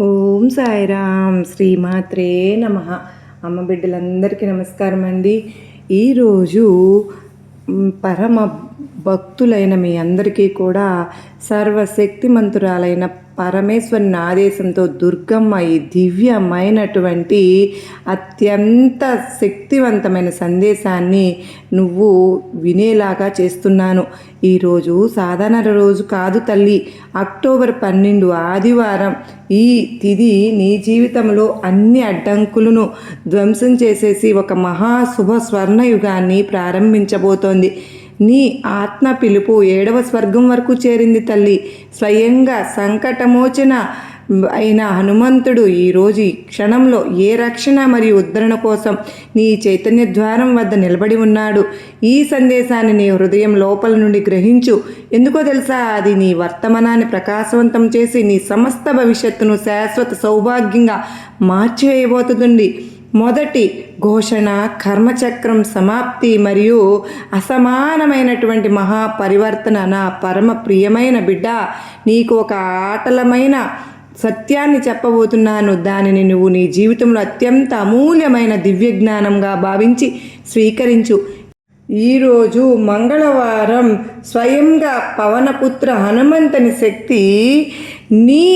ఓం సాయిరామ్. శ్రీమాత్రే నమ. అమ్మ బిడ్డలందరికీ నమస్కారం అండి. ఈరోజు పరమ భక్తులైన మీ అందరికీ కూడా సర్వశక్తిమంతురాలైన పరమేశ్వరుని ఆదేశంతో దుర్గమ్మ ఈ దివ్యమైనటువంటి అత్యంత శక్తివంతమైన సందేశాన్ని నువ్వు వినేలాగా చేస్తున్నాను. ఈరోజు సాధారణ రోజు కాదు తల్లి. అక్టోబర్ పన్నెండు ఆదివారం ఈ తిథి నీ జీవితంలో అన్ని అడ్డంకులను ధ్వంసం చేసేసి ఒక మహాశుభ స్వర్ణయుగాన్ని ప్రారంభించబోతోంది. నీ ఆత్మ పిలుపు ఏడవ స్వర్గం వరకు చేరింది తల్లి. స్వయంగా సంకటమోచన అయిన హనుమంతుడు ఈరోజు ఈ క్షణంలో ఏ రక్షణ మరియు ఉద్ధరణ కోసం నీ చైతన్య ద్వారం వద్ద నిలబడి ఉన్నాడు. ఈ సందేశాన్ని నీ హృదయం లోపల నుండి గ్రహించు. ఎందుకో తెలుసా? అది నీ వర్తమానాన్ని ప్రకాశవంతం చేసి నీ సమస్త భవిష్యత్తును శాశ్వత సౌభాగ్యంగా మార్చివేయబోతుంది మొదటి ఘోషణ కర్మచక్రం సమాప్తి మరియు అసమానమైనటువంటి మహాపరివర్తన. నా పరమ ప్రియమైన బిడ్డ నీకు ఒక ఆటలమైన సత్యాన్ని చెప్పబోతున్నాను. దానిని నువ్వు నీ జీవితంలో అత్యంత అమూల్యమైన దివ్య జ్ఞానంగా భావించి స్వీకరించు. ఈరోజు మంగళవారం స్వయంగా పవనపుత్ర హనుమంతుని శక్తి నీ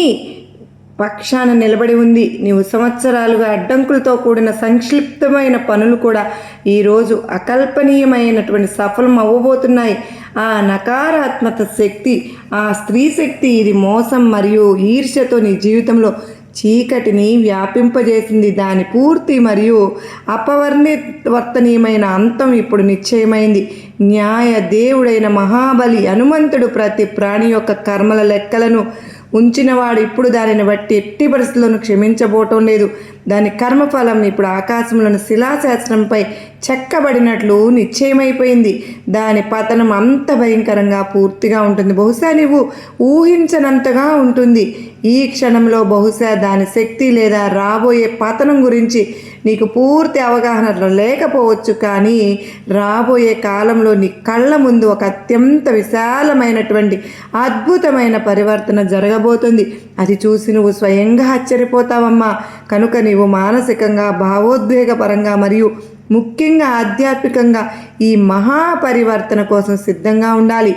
పక్షాన నిలబడి ఉంది. నీవు సంవత్సరాలుగా అడ్డంకులతో కూడిన సంక్షిప్తమైన పనులు కూడా ఈరోజు అకల్పనీయమైనటువంటి సఫలం అవ్వబోతున్నాయి. ఆ నకారాత్మక శక్తి ఆ స్త్రీ శక్తి ఇది మోసం మరియు ఈర్ష్యతో నీ జీవితంలో చీకటిని వ్యాపింపజేసింది. దాని పూర్తి మరియు అపవర్ణివర్తనీయమైన అంతం ఇప్పుడు నిశ్చయమైంది. న్యాయ దేవుడైన మహాబలి హనుమంతుడు ప్రతి ప్రాణి యొక్క కర్మల లెక్కలను ఉంచినవాడు ఇప్పుడు దానిని బట్టి ఎట్టి పరిస్థితులను క్షమించబోటం లేదు. దాని కర్మఫలం ఇప్పుడు ఆకాశంలోని శిలాశాస్త్రంపై చెక్కబడినట్లు నిశ్చయమైపోయింది. దాని పతనం అంత భయంకరంగా పూర్తిగా ఉంటుంది. బహుశా నీవు ఊహించనంతగా ఉంటుంది. ఈ క్షణంలో బహుశా దాని శక్తి లేదా రాబోయే పతనం గురించి నీకు పూర్తి అవగాహన లేకపోవచ్చు. కానీ రాబోయే కాలంలో నీ కళ్ళ ముందు ఒక అత్యంత విశాలమైనటువంటి అద్భుతమైన పరివర్తన జరగబోతుంది. అది చూసి నువ్వు స్వయంగా ఆశ్చర్యపోతావమ్మా. కనుక నీవు మానసికంగా భావోద్వేగపరంగా మరియు ముఖ్యంగా ఆధ్యాత్మికంగా ఈ మహాపరివర్తన కోసం సిద్ధంగా ఉండాలి.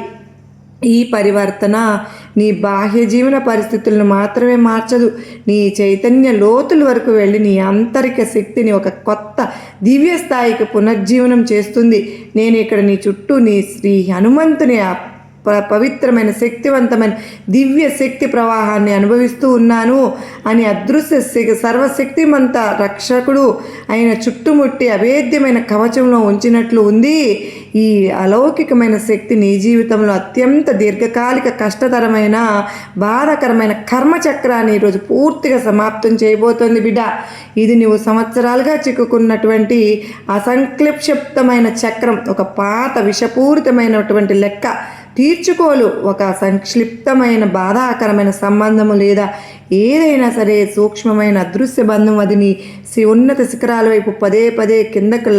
ఈ పరివర్తన నీ బాహ్య జీవన పరిస్థితులను మాత్రమే మార్చదు. నీ చైతన్య లోతుల వరకు వెళ్ళి నీ ఆంతరిక శక్తిని ఒక కొత్త దివ్య స్థాయికి పునర్జీవనం చేస్తుంది. నేను ఇక్కడ నీ చుట్టూ నీ శ్రీ హనుమంతుని పవిత్రమైన శక్తివంతమైన దివ్య శక్తి ప్రవాహాన్ని అనుభవిస్తూ ఉన్నాను అని అదృశ్య సర్వశక్తిమంత రక్షకుడు ఆయన చుట్టుముట్టి అభేద్యమైన కవచంలో ఉంచినట్లు ఉంది. ఈ అలౌకికమైన శక్తి నీ జీవితంలో అత్యంత దీర్ఘకాలిక కష్టతరమైన బాధాకరమైన కర్మచక్రాన్ని ఈరోజు పూర్తిగా సమాప్తం చేయబోతోంది బిడ్డ. ఇది నువ్వు సంవత్సరాలుగా చిక్కుకున్నటువంటి అసంక్లిప్షప్తమైన చక్రం ఒక పాత విషపూరితమైనటువంటి లెక్క. తీర్చుకోలు. ఒక సంక్షిప్తమైన బాధాకరమైన సంబంధము లేదా ఏదైనా సరే సూక్ష్మమైన అదృశ్య బంధం అది నీ సి- ఉన్నత శిఖరాల వైపు పదే పదే కిందకు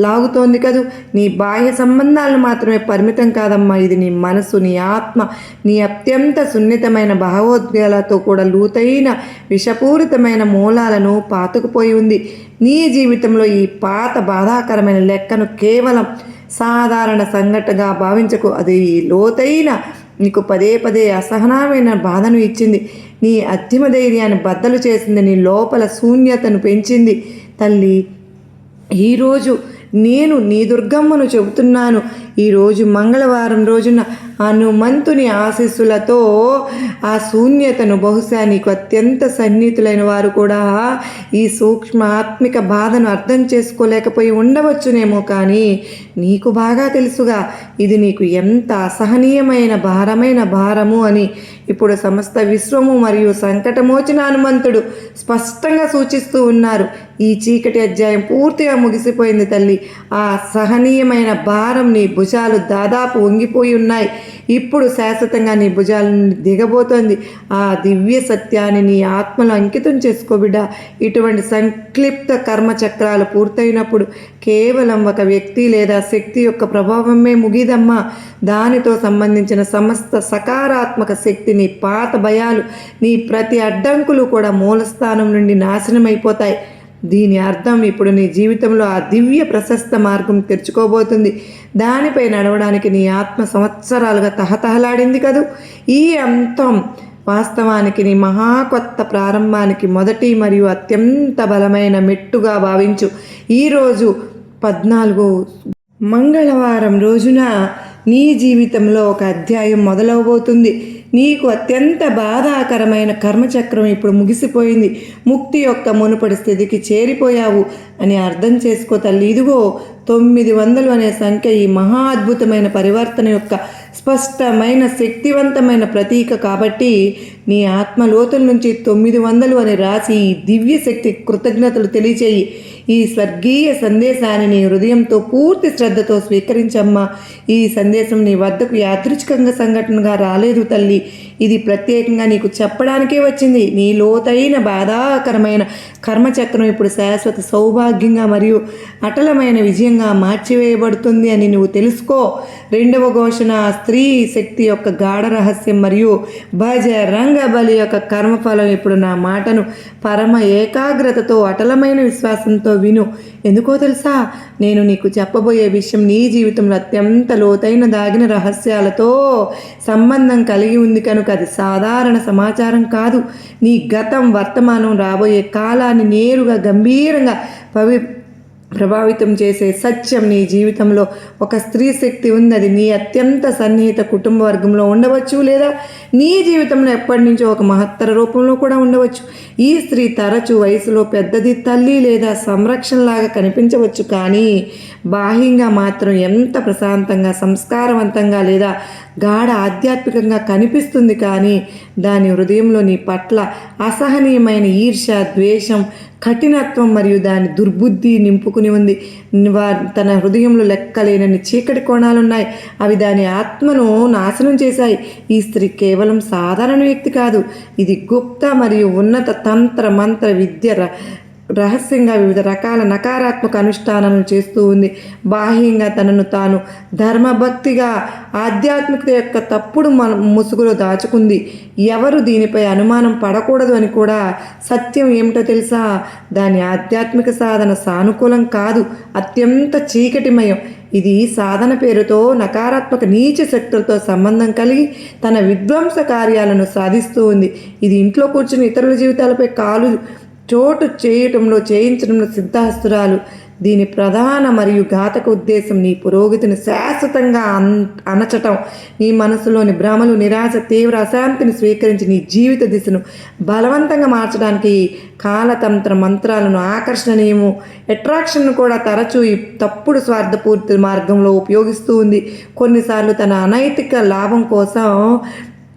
లాగుతోంది కదూ. నీ బాహ్య సంబంధాలు మాత్రమే పరిమితం కాదమ్మా. ఇది నీ మనసు నీ ఆత్మ. నీ అత్యంత సున్నితమైన భావోద్వేగాలతో కూడా లోతైన విషపూరితమైన మూలాలను పాతుకుపోయి ఉంది. నీ జీవితంలో ఈ పాత బాధాకరమైన లెక్కను కేవలం సాధారణ సంఘటనగా భావించకు. అది లోతైన నీకు పదే పదే అసహనమైన బాధను ఇచ్చింది. నీ అత్యమ ధైర్యాన్ని బద్దలు చేసింది. నీ లోపల శూన్యతను పెంచింది. తల్లి ఈరోజు నేను నీ దుర్గమ్మను చెబుతున్నాను. ఈరోజు మంగళవారం రోజున హనుమంతుని ఆశీస్సులతో ఆ శూన్యతను బహుశా నీకు అత్యంత సన్నిహితులైన వారు కూడా ఈ సూక్ష్మ ఆత్మిక బాధను అర్థం చేసుకోలేకపోయి ఉండవచ్చునేమో కానీ నీకు బాగా తెలుసుగా ఇది నీకు ఎంత అసహనీయమైన భారమైన భారము అని ఇప్పుడు సమస్త విశ్వము మరియు సంకటమోచిన హనుమంతుడు స్పష్టంగా సూచిస్తూ ఉన్నారు. ఈ చీకటి అధ్యాయం పూర్తిగా ముగిసిపోయింది తల్లి. ఆ సహనీయమైన భారం నీ భుజ భుజాలు దాదాపు వంగిపోయి ఉన్నాయి. ఇప్పుడు శాశ్వతంగా నీ భుజాల నుండి దిగబోతోంది. ఆ దివ్య సత్యాన్ని నీ ఆత్మలో అంకితం చేసుకోబిడ్డ ఇటువంటి సంక్లిప్త కర్మచక్రాలు పూర్తయినప్పుడు కేవలం ఒక వ్యక్తి లేదా శక్తి యొక్క ప్రభావమే ముగిదమ్మా. దానితో సంబంధించిన సమస్త సకారాత్మక శక్తి నీ పాత భయాలు నీ ప్రతి అడ్డంకులు కూడా మూలస్థానం నుండి నాశనమైపోతాయి. దీని అర్థం ఇప్పుడు నీ జీవితంలో ఆ దివ్య ప్రశస్త మార్గం తెరుచుకోబోతుంది. దానిపై నడవడానికి నీ ఆత్మ సంవత్సరాలుగా తహతహలాడింది కదూ. ఈ అంతం వాస్తవానికి నీ మహా కొత్త ప్రారంభానికి మొదటి మరియు అత్యంత బలమైన మెట్టుగా భావించు. ఈరోజు పద్నాలుగు మంగళవారం రోజున నీ జీవితంలో ఒక అధ్యాయం మొదలవబోతుంది. నీకు అత్యంత బాధాకరమైన కర్మచక్రం ఇప్పుడు ముగిసిపోయింది. ముక్తి యొక్క మునుపటి స్థితికి చేరిపోయావు అని అర్థం చేసుకో తల్లి. ఇదిగో తొమ్మిది వందలు అనే సంఖ్య ఈ మహా అద్భుతమైన పరివర్తన యొక్క స్పష్టమైన శక్తివంతమైన ప్రతీక కాబట్టి నీ ఆత్మ లోతుల నుంచి తొమ్మిది వందలు అని రాసి ఈ దివ్య శక్తి కృతజ్ఞతలు తెలియచేయి. ఈ స్వర్గీయ సందేశాన్ని నీ హృదయంతో పూర్తి శ్రద్ధతో స్వీకరించమ్మా. ఈ సందేశం నీ వద్దకు యాదృచ్ఛికంగా సంఘటనగా రాలేదు తల్లి. ఇది ప్రత్యేకంగా నీకు చెప్పడానికే వచ్చింది. నీ లోతైన బాధాకరమైన కర్మచక్రం ఇప్పుడు శాశ్వత సౌభాగ్యంగా మరియు అటలమైన విజయంగా మార్చివేయబడుతుంది అని నువ్వు తెలుసుకో. రెండవ ఘోషణ స్త్రీ శక్తి యొక్క గాఢ రహస్యం మరియు భజ రంగ బలి యొక్క కర్మఫలం ఇప్పుడు నా మాటను పరమ ఏకాగ్రతతో అటలమైన విశ్వాసంతో విను. ఎందుకో తెలుసా? నేను నీకు చెప్పబోయే విషయం నీ జీవితంలో అత్యంత లోతైన దాగిన రహస్యాలతో సంబంధం కలిగి ఉంది కనుక అది సాధారణ సమాచారం కాదు. నీ గతం వర్తమానం రాబోయే కాలాన్ని నేరుగా గంభీరంగా పవి ప్రభావితం చేసే సత్యం నీ జీవితంలో ఒక స్త్రీ శక్తి ఉంది అది నీ అత్యంత సన్నిహిత కుటుంబ వర్గంలో ఉండవచ్చు లేదా నీ జీవితంలో ఎప్పటి నుంచో ఒక మహత్తర రూపంలో కూడా ఉండవచ్చు. ఈ స్త్రీ తరచు వయసులో పెద్దది తల్లి లేదా సంరక్షణలాగా కనిపించవచ్చు కానీ బాహ్యంగా మాత్రం ఎంత ప్రశాంతంగా సంస్కారవంతంగా లేదా గాఢ ఆధ్యాత్మికంగా కనిపిస్తుంది కానీ దాని హృదయంలో నీ పట్ల అసహనీయమైన ఈర్ష ద్వేషం కఠినత్వం మరియు దాని దుర్బుద్ధి నింపుకుని ఉంది. తన హృదయంలో లెక్కలేనని చీకటి కోణాలున్నాయి. అవి దాని ఆత్మను నాశనం చేశాయి. ఈ స్త్రీ కేవలం సాధారణ వ్యక్తి కాదు. ఇది గుప్త మరియు ఉన్నత తంత్ర మంత్ర విద్య ర- రహస్యంగా వివిధ రకాల నకారాత్మక అనుష్ఠానాలను చేస్తూ ఉంది. బాహ్యంగా తనను తాను ధర్మభక్తిగా ఆధ్యాత్మికత యొక్క తప్పుడు మన ముసుగులో దాచుకుంది. ఎవరు దీనిపై అనుమానం పడకూడదు అని కూడా సత్యం ఏమిటో తెలుసా? దాని ఆధ్యాత్మిక సాధన సానుకూలం కాదు. అత్యంత చీకటిమయం. ఇది సాధన పేరుతో నకారాత్మక నీచ శక్తులతో సంబంధం కలిగి తన విధ్వంస కార్యాలను సాధిస్తూ ఉంది. ఇది ఇంట్లో కూర్చుని ఇతరుల జీవితాలపై కాలు చోటు చేయటంలో చేయించడంలో సిద్ధాస్తురాలు దీని ప్రధాన మరియు ఘాతక ఉద్దేశం నీ పురోగతిని శాశ్వతంగా అన్ అనచటం నీ మనసులోని భ్రమలు నిరాశ తీవ్ర అశాంతిని స్వీకరించి నీ జీవిత దిశను బలవంతంగా మార్చడానికి కాలతంత్ర మంత్రాలను ఆకర్షణీయము. అట్రాక్షన్ను కూడా తరచూ ఈ తప్పుడు స్వార్థపూర్తి మార్గంలో ఉపయోగిస్తూ ఉంది. కొన్నిసార్లు తన అనైతిక లాభం కోసం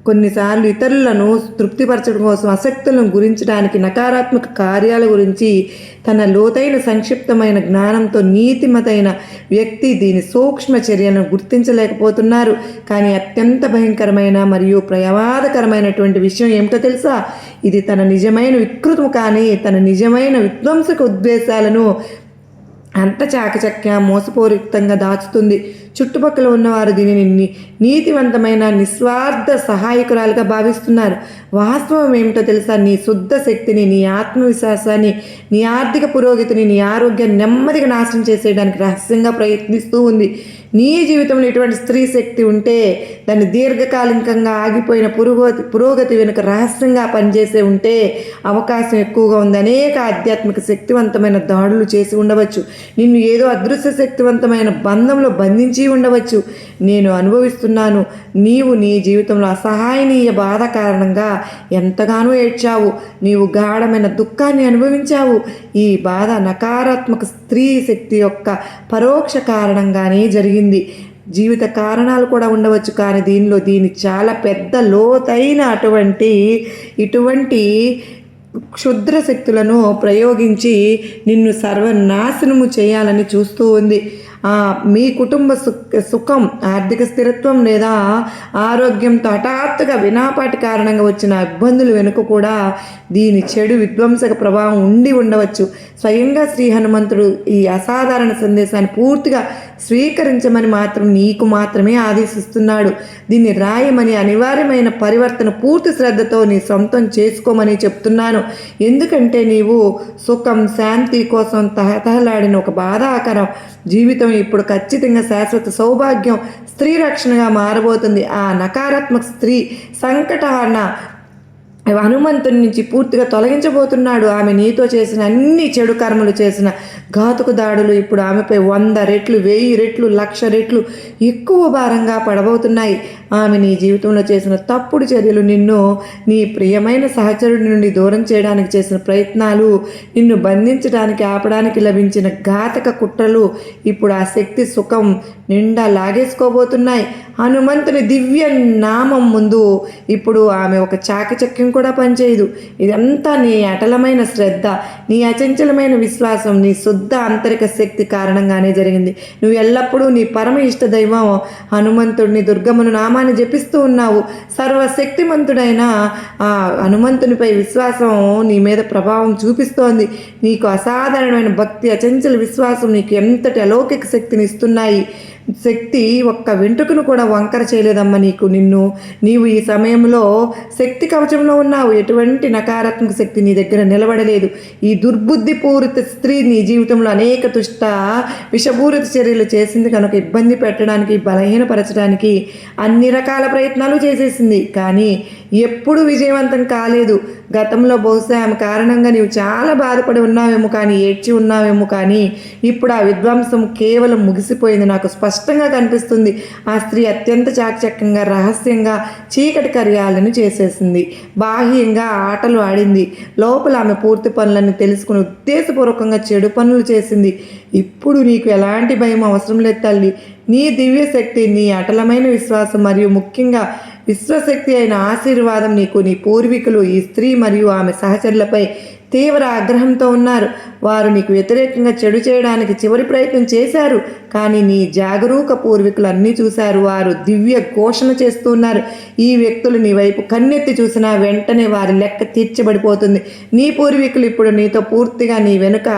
కొన్నిసార్లు ఇతరులను తృప్తిపరచడం కోసం ఆసక్తులను గురించడానికి నకారాత్మక కార్యాల గురించి తన లోతైన సంక్షిప్తమైన జ్ఞానంతో నీతిమతైన వ్యక్తి దీని సూక్ష్మ చర్యలను గుర్తించలేకపోతున్నారు. కానీ అత్యంత భయంకరమైన మరియు ప్రమాదకరమైనటువంటి విషయం ఏమిటో తెలుసా? ఇది తన నిజమైన వికృతం కానీ తన నిజమైన విధ్వంసక ఉద్దేశాలను అంత చాకచక్య మోసపూరితంగా దాచుతుంది. చుట్టుపక్కల ఉన్నవారు దీనిని ని- నీతివంతమైన నిస్వార్థ సహాయకురాలుగా భావిస్తున్నారు. వాస్తవం ఏమిటో తెలుసా? నీ శుద్ధ శక్తిని నీ ఆత్మవిశ్వాసాన్ని నీ ఆర్థిక పురోగతిని నీ ఆరోగ్యాన్ని నెమ్మదిగా నాశనం చేసేయడానికి రహస్యంగా ప్రయత్నిస్తూ ఉంది. నీ జీవితంలో ఇటువంటి స్త్రీ శక్తి ఉంటే దాన్ని దీర్ఘకాలికంగా ఆగిపోయిన పురోగతి పురోగతి వెనుక రహస్యంగా పనిచేసే ఉంటే అవకాశం ఎక్కువగా ఉంది. అనేక ఆధ్యాత్మిక శక్తివంతమైన దాడులు చేసి ఉండవచ్చు. నిన్ను ఏదో అదృశ్య శక్తివంతమైన బంధంలో బంధించి ఉండవచ్చు. నేను అనుభవిస్తున్నాను నీవు నీ జీవితంలో అసహాయనీయ బాధ కారణంగా ఎంతగానో ఏడ్చావు. నీవు గాఢమైన దుఃఖాన్ని అనుభవించావు. ఈ బాధ నకారాత్మక స్త్రీ శక్తి యొక్క పరోక్ష కారణంగానే జరిగింది. జీవిత కారణాలు కూడా ఉండవచ్చు కానీ దీనిలో దీని చాలా పెద్ద లోతైన అటువంటి ఇటువంటి క్షుద్ర శక్తులను ప్రయోగించి నిన్ను సర్వనాశనము చేయాలని చూస్తూ ఉంది. మీ కుటుంబ సుఖం ఆర్థిక స్థిరత్వం లేదా ఆరోగ్యంతో హఠాత్తుగా వినాపాటి కారణంగా వచ్చిన ఇబ్బందులు వెనుక కూడా దీని చెడు విధ్వంసక ప్రభావం ఉండి ఉండవచ్చు. స్వయంగా శ్రీ హనుమంతుడు ఈ అసాధారణ సందేశాన్ని పూర్తిగా స్వీకరించమని మాత్రం నీకు మాత్రమే ఆదేశిస్తున్నాడు. దీన్ని రాయమని అనివార్యమైన పరివర్తన పూర్తి శ్రద్ధతో నీ సొంతం చేసుకోమని చెప్తున్నాను. ఎందుకంటే నీవు సుఖం శాంతి కోసం తహతహలాడిన ఒక బాధాకరం జీవితం ఇప్పుడు ఖచ్చితంగా శాశ్వత సౌభాగ్యం స్త్రీ రక్షణగా మారబోతుంది. ఆ నకారాత్మక స్త్రీ సంకటహరణ హనుమంతుని నుంచి పూర్తిగా తొలగించబోతున్నాడు. ఆమె నీతో చేసిన అన్ని చెడు కర్మలు చేసిన ఘాతుకు దాడులు ఇప్పుడు ఆమెపై వంద రెట్లు వెయ్యి రెట్లు లక్ష రెట్లు ఎక్కువ భారంగా పడబోతున్నాయి. ఆమె నీ జీవితంలో చేసిన తప్పుడు చర్యలు నిన్ను నీ ప్రియమైన సహచరుడి నుండి దూరం చేయడానికి చేసిన ప్రయత్నాలు నిన్ను బంధించడానికి ఆపడానికి లభించిన ఘాతక కుట్రలు ఇప్పుడు ఆ శక్తి సుఖం నిండా లాగేసుకోబోతున్నాయి. హనుమంతుని దివ్య నామం ముందు ఇప్పుడు ఆమె ఒక చాకచక్యం కూడా పనిచేయదు. ఇదంతా నీ అటలమైన శ్రద్ధ నీ అచంచలమైన విశ్వాసం నీ శుద్ధ ఆంతరిక శక్తి కారణంగానే జరిగింది. నువ్వు ఎల్లప్పుడూ నీ పరమ ఇష్ట దైవం హనుమంతుడిని దుర్గమ్మను నామాన్ని జపిస్తూ ఉన్నావు. సర్వశక్తిమంతుడైన ఆ హనుమంతునిపై విశ్వాసం నీ మీద ప్రభావం చూపిస్తోంది. నీకు అసాధారణమైన భక్తి అచంచల విశ్వాసం నీకు ఎంతటి అలౌకిక శక్తిని ఇస్తున్నాయి. శక్తి ఒక్క వెంట్రుకను కూడా వంకర చేయలేదమ్మా నీకు. నిన్ను నీవు ఈ సమయంలో శక్తి కవచంలో ఉన్నావు. ఎటువంటి నకారాత్మక శక్తి నీ దగ్గర నిలబడలేదు. ఈ దుర్బుద్ధి పూరిత స్త్రీ నీ జీవితంలో అనేక దుష్ట విషపూరిత చర్యలు చేసింది కనుక ఇబ్బంది పెట్టడానికి బలహీనపరచడానికి అన్ని రకాల ప్రయత్నాలు చేసేసింది. కానీ ఎప్పుడు విజయవంతం కాలేదు. గతంలో బహుశా ఆమె కారణంగా నీవు చాలా బాధపడి ఉన్నావేమో కానీ ఏడ్చి ఉన్నావేమో కానీ ఇప్పుడు ఆ విధ్వంసం కేవలం ముగిసిపోయింది నాకు స్పష్టంగా కనిపిస్తుంది. ఆ స్త్రీ అత్యంత చాకచక్యంగా రహస్యంగా చీకటి కర్యాలను చేసేసింది. బాహ్యంగా ఆటలు ఆడింది. లోపల ఆమె పూర్తి పనులను తెలుసుకుని ఉద్దేశపూర్వకంగా చెడు పనులు చేసింది. ఇప్పుడు నీకు ఎలాంటి భయం అవసరం లేదు తల్లి. నీ దివ్యశక్తి నీ అటలమైన విశ్వాసం మరియు ముఖ్యంగా విశ్వశక్తి అయిన ఆశీర్వాదం నీకు నీ పూర్వీకులు ఈ స్త్రీ మరియు ఆమె సహచరులపై తీవ్ర ఆగ్రహంతో ఉన్నారు. వారు నీకు వ్యతిరేకంగా చెడు చేయడానికి చివరి ప్రయత్నం చేశారు కానీ నీ జాగరూక పూర్వీకులు అన్నీ చూశారు. వారు దివ్య ఘోషణ చేస్తున్నారు ఈ వ్యక్తులు నీ వైపు కన్నెత్తి చూసినా వెంటనే వారి లెక్క తీర్చబడిపోతుంది. నీ పూర్వీకులు ఇప్పుడు నీతో పూర్తిగా నీ వెనుక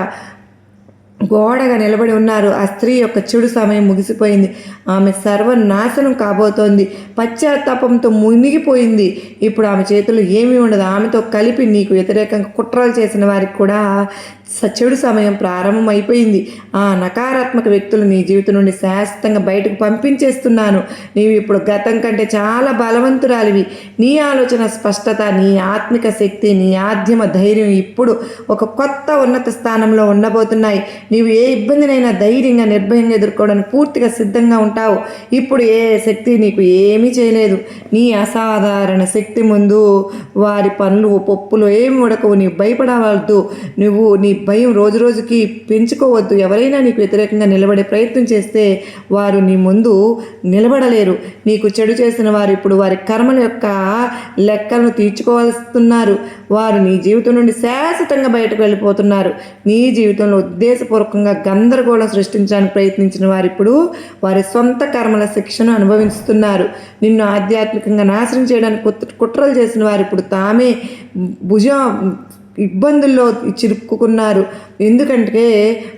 గోడగా నిలబడి ఉన్నారు. ఆ స్త్రీ యొక్క చెడు సమయం ముగిసిపోయింది. ఆమె సర్వనాశనం కాబోతోంది. పశ్చాత్తాపంతో మునిగిపోయింది. ఇప్పుడు ఆమె చేతులు ఏమీ ఉండదు. ఆమెతో కలిపి నీకు వ్యతిరేకంగా కుట్రలు చేసిన వారికి కూడా చెడు సమయం ప్రారంభమైపోయింది. ఆ నకారాత్మక వ్యక్తులు నీ జీవితం నుండి శాశ్వతంగా బయటకు పంపించేస్తున్నాను. నీవు ఇప్పుడు గతం కంటే చాలా బలవంతురాలివి. నీ ఆలోచన స్పష్టత నీ ఆత్మిక శక్తి నీ ఆద్యమ ధైర్యం ఇప్పుడు ఒక కొత్త ఉన్నత స్థానంలో ఉండబోతున్నాయి. నీవు ఏ ఇబ్బందినైనా ధైర్యంగా నిర్భయంగా ఎదుర్కోవడానికి పూర్తిగా సిద్ధంగా ఉంటావు. ఇప్పుడు ఏ శక్తి నీకు ఏమీ చేయలేదు. నీ అసాధారణ శక్తి ముందు వారి పనులు పప్పులు ఏమి ఉడకవు. నీవు భయపడవద్దు. నువ్వు నీ భయం రోజు రోజుకి పెంచుకోవద్దు. ఎవరైనా నీకు వ్యతిరేకంగా నిలబడే ప్రయత్నం చేస్తే వారు నీ ముందు నిలబడలేరు. నీకు చెడు చేసిన వారు ఇప్పుడు వారి కర్మల యొక్క లెక్కలను తీర్చుకోవాల్స్తున్నారు. వారు నీ జీవితం నుండి శాశ్వతంగా బయటకు వెళ్ళిపోతున్నారు. నీ జీవితంలో ఉద్దేశపూర్వకంగా గందరగోళం సృష్టించడానికి ప్రయత్నించిన వారు ఇప్పుడు వారి సొంత కర్మల శిక్షను అనుభవిస్తున్నారు. నిన్ను ఆధ్యాత్మికంగా నాశనం చేయడానికి కుట్రలు చేసిన వారు ఇప్పుడు తామే భుజం ఇబ్బందుల్లో చిక్కుకున్నారు ఎందుకంటే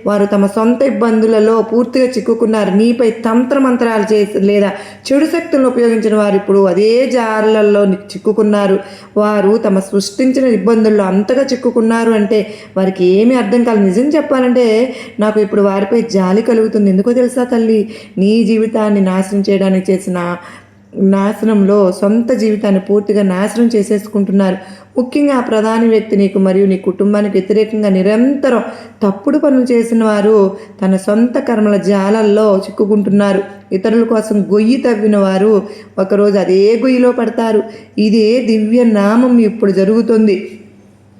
వారు తమ సొంత ఇబ్బందులలో పూర్తిగా చిక్కుకున్నారు. నీపై తంత్రమంత్రాలు చేసి లేదా చెడు శక్తులను ఉపయోగించిన వారు ఇప్పుడు అదే జారులలో చిక్కుకున్నారు. వారు తమ సృష్టించిన ఇబ్బందుల్లో అంతగా చిక్కుకున్నారు అంటే వారికి ఏమీ అర్థం కాదు నిజం చెప్పాలంటే నాకు ఇప్పుడు వారిపై జాలి కలుగుతుంది. ఎందుకో తెలుసా తల్లి? నీ జీవితాన్ని నాశనం చేయడానికి చేసిన నాశనంలో సొంత జీవితాన్ని పూర్తిగా నాశనం చేసేసుకుంటున్నారు. ముఖ్యంగా ఆ ప్రధాని వ్యక్తి నీకు మరియు నీ కుటుంబానికి వ్యతిరేకంగా నిరంతరం తప్పుడు పనులు చేసిన వారు తన సొంత కర్మల జాలల్లో చిక్కుకుంటున్నారు. ఇతరుల కోసం గొయ్యి తవ్విన వారు ఒకరోజు అదే గొయ్యిలో పడతారు. ఇదే దివ్య నామం ఇప్పుడు జరుగుతుంది.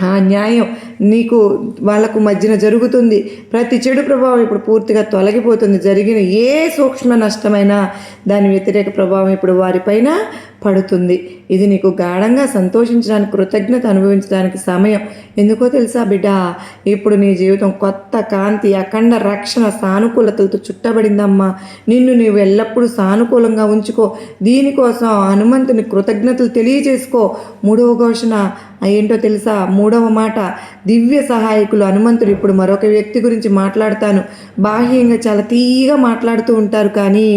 ఆ న్యాయం నీకు వాళ్ళకు మధ్యన జరుగుతుంది. ప్రతి చెడు ప్రభావం ఇప్పుడు పూర్తిగా తొలగిపోతుంది. జరిగిన ఏ సూక్ష్మ నష్టమైనా దాని వ్యతిరేక ప్రభావం ఇప్పుడు వారిపైన పడుతుంది. ఇది నీకు గాఢంగా సంతోషించడానికి కృతజ్ఞత అనుభవించడానికి సమయం. ఎందుకో తెలుసా బిడ్డ? ఇప్పుడు నీ జీవితం కొత్త కాంతి అఖండ రక్షణ సానుకూలతలతో చుట్టబడిందమ్మా. నిన్ను నీవు ఎల్లప్పుడూ సానుకూలంగా ఉంచుకో. దీనికోసం హనుమంతుని కృతజ్ఞతలు తెలియజేసుకో. మూడవ ఘోషణ ఏంటో తెలుసా? మూడవ మాట. దివ్య సహాయకులు హనుమంతుడు ఇప్పుడు మరొక వ్యక్తి గురించి మాట్లాడతాను. బాహ్యంగా చాలా తీయగా మాట్లాడుతూ ఉంటారు కానీ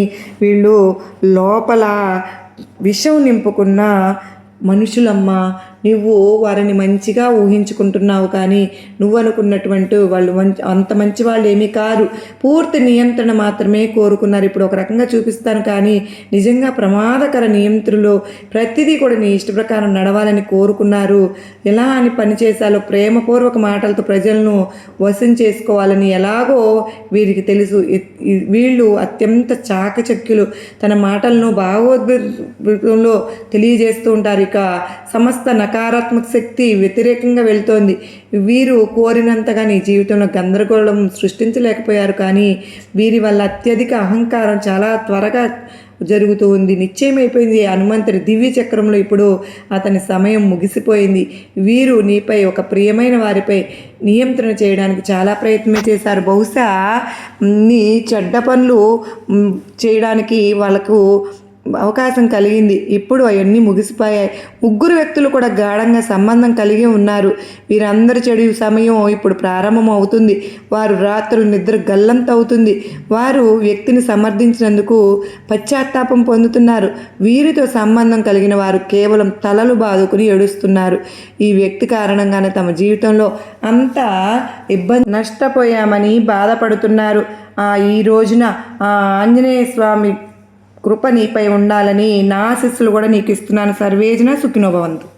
వీళ్ళు లోపల విషం నింపుకున్న మనుషులమ్మ నువ్వు వారిని మంచిగా ఊహించుకుంటున్నావు కానీ నువ్వు అనుకున్నటువంటి వాళ్ళు మంచి అంత మంచి వాళ్ళు ఏమీ కారు. పూర్తి నియంత్రణ మాత్రమే కోరుకున్నారు. ఇప్పుడు ఒక రకంగా చూపిస్తాను కానీ నిజంగా ప్రమాదకర నియంత్రులు ప్రతిదీ కూడా నీ ఇష్ట ప్రకారం నడవాలని కోరుకున్నారు. ఎలా అని పనిచేశాలో ప్రేమపూర్వక మాటలతో ప్రజలను వశం చేసుకోవాలని ఎలాగో వీరికి తెలుసు. వీళ్ళు అత్యంత చాకచక్యులు. తన మాటలను భావోద్వేగంలో తెలియజేస్తూ ఉంటారు. ఇక సమస్త నకారాత్మక శక్తి వ్యతిరేకంగా వెళ్తోంది. వీరు కోరినంతగా నీ జీవితంలో గందరగోళం సృష్టించలేకపోయారు కానీ వీరి వల్ల అత్యధిక అహంకారం చాలా త్వరగా జరుగుతూ ఉంది. నిశ్చయమైపోయింది. హనుమంతుడి దివ్య చక్రంలో ఇప్పుడు అతని సమయం ముగిసిపోయింది. వీరు నీపై ఒక ప్రియమైన వారిపై నియంత్రణ చేయడానికి చాలా ప్రయత్నం చేశారు. బహుశా నీ చెడ్డ పనులు చేయడానికి వాళ్ళకు అవకాశం కలిగింది. ఇప్పుడు అవన్నీ ముగిసిపోయాయి. ముగ్గురు వ్యక్తులు కూడా గాఢంగా సంబంధం కలిగి ఉన్నారు. వీరందరి చెడు సమయం ఇప్పుడు ప్రారంభం అవుతుంది వారు రాత్రులు నిద్ర గల్లంత అవుతుంది వారు వ్యక్తిని సమర్థించినందుకు పశ్చాత్తాపం పొందుతున్నారు. వీరితో సంబంధం కలిగిన వారు కేవలం తలలు బాదుకుని ఏడుస్తున్నారు. ఈ వ్యక్తి కారణంగానే తమ జీవితంలో అంతా ఇబ్బంది నష్టపోయామని బాధపడుతున్నారు. ఈ రోజున ఆ ఆంజనేయ స్వామి కృప నీపై ఉండాలని నా ఆశస్సులు కూడా నీకు ఇస్తున్నాను. సర్వేజన సుఖినోభవంతు.